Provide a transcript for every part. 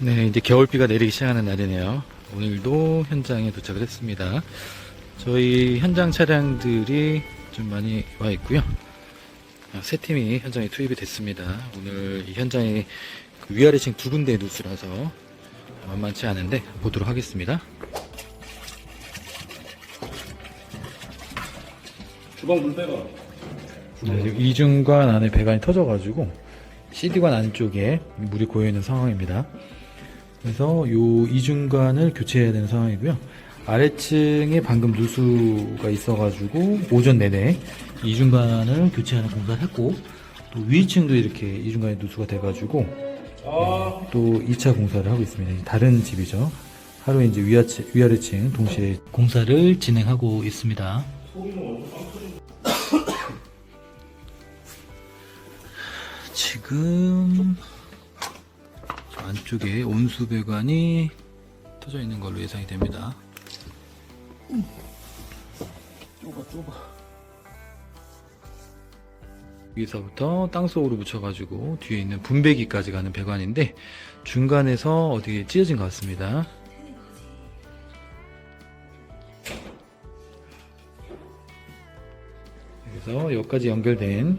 네, 이제 겨울비가 내리기 시작하는 날이네요. 오늘도 현장에 도착을 했습니다. 저희 현장 차량들이 좀 많이 와 있고요. 아, 세 팀이 현장에 투입이 됐습니다. 오늘 이 현장에 그 위아래층 두 군데 누수라서 만만치 않은데 보도록 하겠습니다. 주방 물 빼가. 네, 이중관 안에 배관이 터져가지고 CD관 안쪽에 물이 고여 있는 상황입니다. 그래서 요 이중관을 교체해야 되는 상황이고요. 아래층에 방금 누수가 있어가지고 오전 내내 이중관을 교체하는 공사를 했고 또 위층도 이렇게 이중관에 누수가 돼가지고 네, 또 2차 공사를 하고 있습니다. 다른 집이죠. 하루에 이제 위아치, 위아래층 동시에 공사를 진행하고 있습니다. 지금 저 안쪽에 온수 배관이 터져 있는 걸로 예상이 됩니다. 좁아 좁아. 여기서부터 땅속으로 묻혀가지고 뒤에 있는 분배기까지 가는 배관인데 중간에서 어디 찢어진 것 같습니다. 그래서 여기까지 연결된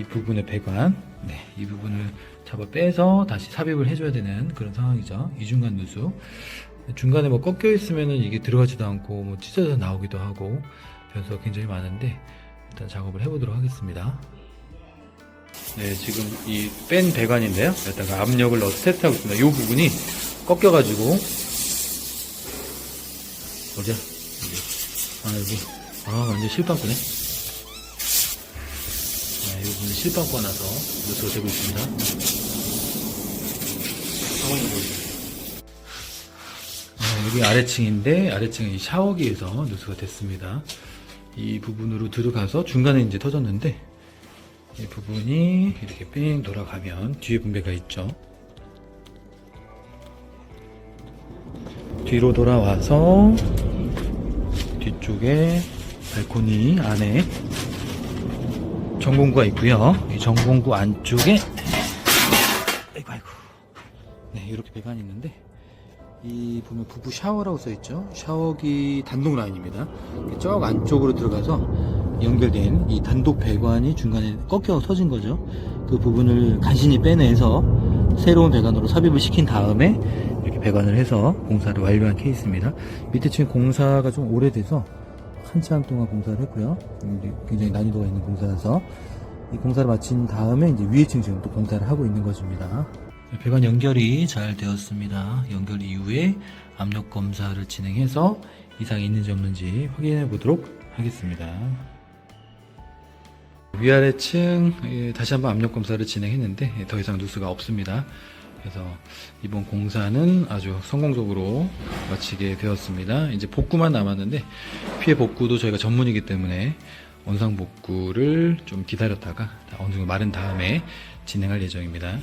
이 부분의 배관, 네, 이 부분을 잡아 빼서 다시 삽입을 해줘야 되는 그런 상황이죠. 이중간 누수. 중간에 뭐 꺾여 있으면은 이게 들어가지도 않고 뭐 찢어져 나오기도 하고 변수가 굉장히 많은데 일단 작업을 해보도록 하겠습니다. 네, 지금 이 뺀 배관인데요. 여기다가 압력을 넣어서 테스트하고 있습니다. 이 부분이 꺾여가지고 어디야? 아 여기 아 완전 실방구네. 부분이 실방구가 나서 누수가 되고 있습니다. 아, 여기 아래층인데 아래층에 이 샤워기에서 누수가 됐습니다. 이 부분으로 들어가서 중간에 이제 터졌는데 이 부분이 이렇게 뺑 돌아가면 뒤에 분배가 있죠. 뒤로 돌아와서 뒤쪽에 발코니 안에 전공구가 있고요. 이 전공구 안쪽에 아이고 아이고 네 이렇게 배관이 있는데 이 보면 부부 샤워라고 써 있죠. 샤워기 단독 라인입니다. 쭉 안쪽으로 들어가서 연결된 이 단독 배관이 중간에 꺾여 터진 거죠. 그 부분을 간신히 빼내서 새로운 배관으로 삽입을 시킨 다음에 이렇게 배관을 해서 공사를 완료한 케이스입니다. 밑에 지금 공사가 좀 오래돼서 한참 동안 공사를 했고요. 굉장히 난이도가 있는 공사라서 이 공사를 마친 다음에 이제 위에 층 지금 또 공사를 하고 있는 것입니다. 배관 연결이 잘 되었습니다. 연결 이후에 압력 검사를 진행해서 이상이 있는지 없는지 확인해 보도록 하겠습니다. 위아래층 예, 다시 한번 압력 검사를 진행했는데 예, 더 이상 누수가 없습니다. 그래서 이번 공사는 아주 성공적으로 마치게 되었습니다. 이제 복구만 남았는데 피해 복구도 저희가 전문이기 때문에 원상 복구를 좀 기다렸다가 어느 정도 마른 다음에 진행할 예정입니다.